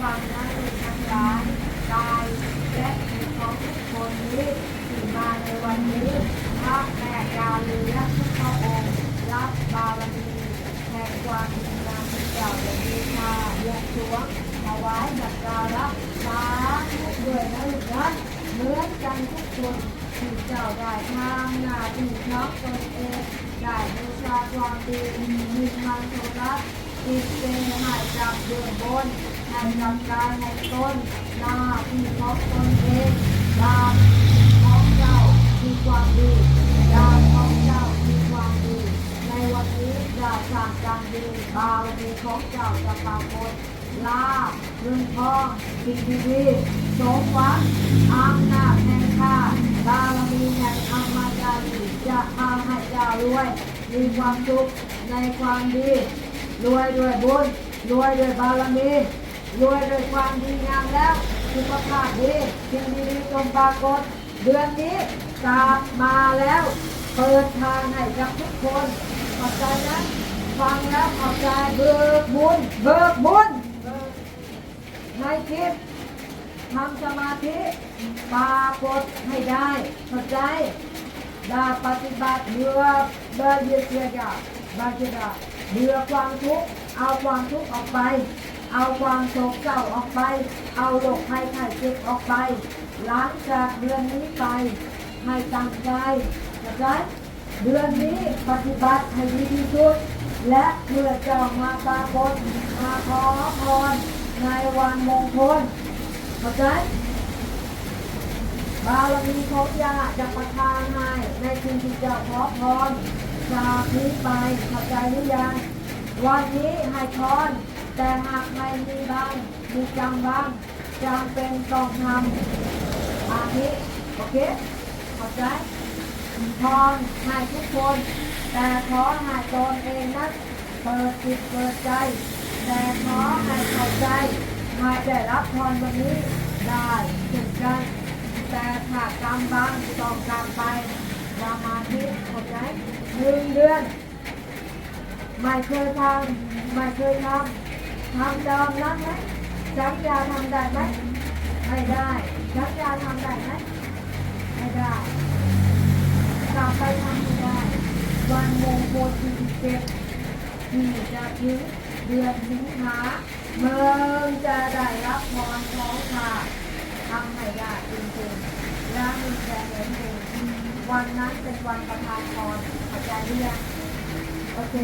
ความน่ารักทั้งหลายกายและจิตของทุกคนนี้ที่มาในวันนี้พระแม่กาลีและทุกพระองค์รับบารมีแห่งความดีงามที่เจ้าได้มีมาบวงสรวงถวายสักการะสาธุด้วยนะลูกนะเหมือน กันทุกคนมีเจ้าได้ทำหน้าที่น้องตนเองได้บูชาความดีมีมันโทรักจิตเจให้กับเบื้องบนให้กับกายให้ต้นหน้าที่ของตนเองดามของเจ้ามีความดีดามของเจ้ามีความดี ในวันนี้จะสางกรรมดีบารมีของเจ้าจะปรากฏ ลาเงินทองสิ่งดีสมหวังอำนาจแห่งข้าบารมีแห่งอมตะลีจะทำให้เจ้ารวย มีความสุขในความดี รวยด้วยบุญ รวยด้วยบารมี รวยด้วยความดีงามแล้วสุขภาพดีสิ่งดีๆจงปรากฏ เดือนนี้กลับมาแล้ว เปิดทางให้กับทุกคนขอบใจนะฟังแล้วขอบใจเบิกบุญเบิกบุญ ในคลิปทำสมาธิปรากฏให้ได้ขอบใจด้ปฏิบัติเบื่อเบื่อเยียเสียบาเจดาเบื่อความทุกข์เอาความทุกข์ออกไป เอาความโศกเศร้าออกไป เอาโรคภัยไข้เจ็บออกไป หลังจากเดือนนี้ไปให้ตั้งใจเข้าใจเดือนนี้ปฏิบัติให้ดีที่สุดและเมื่อจ้ามาปรากฏมาขอพร ในวันมงคลเข้าใจบารมีของยาจะประทานให้ในสิ่งที่จ้าขอพรจากนี้ไปเข้าใจหรือยังวันนี้ให้พรแต่หากไม่มีบ้างมีจำบ้างจำเป็นต้องทำอาทิโอเคเข้าใจพรให้ทุกคน แต่ขอให้ตนเองนั้นเปิดจิตเปิดใจ แต่ขอให้เข้าใจให้ได้รับพรวันนี้ได้ถึงกันแต่ถ้ากรรมบางต้องกรรมไปสมาธิเข้าใจหนึ่งเดือน ไม่เคยทำไม่เคยทำทำเดิมนั้ไหมสัญญาทำได้ไหมไม่ได้สัญญาทำได้ไหมไม่ได้กลับไปทำไม่ได้ วันมงคลที่เจ็ด ที่จะยืดเดือนสิงหาเมืองจะได้รับพรของข้าทำให้ได้จริงๆและมีแค่เห็นเองวันนั้นเป็นวันประทานพรอาจารย์เรียกโอเค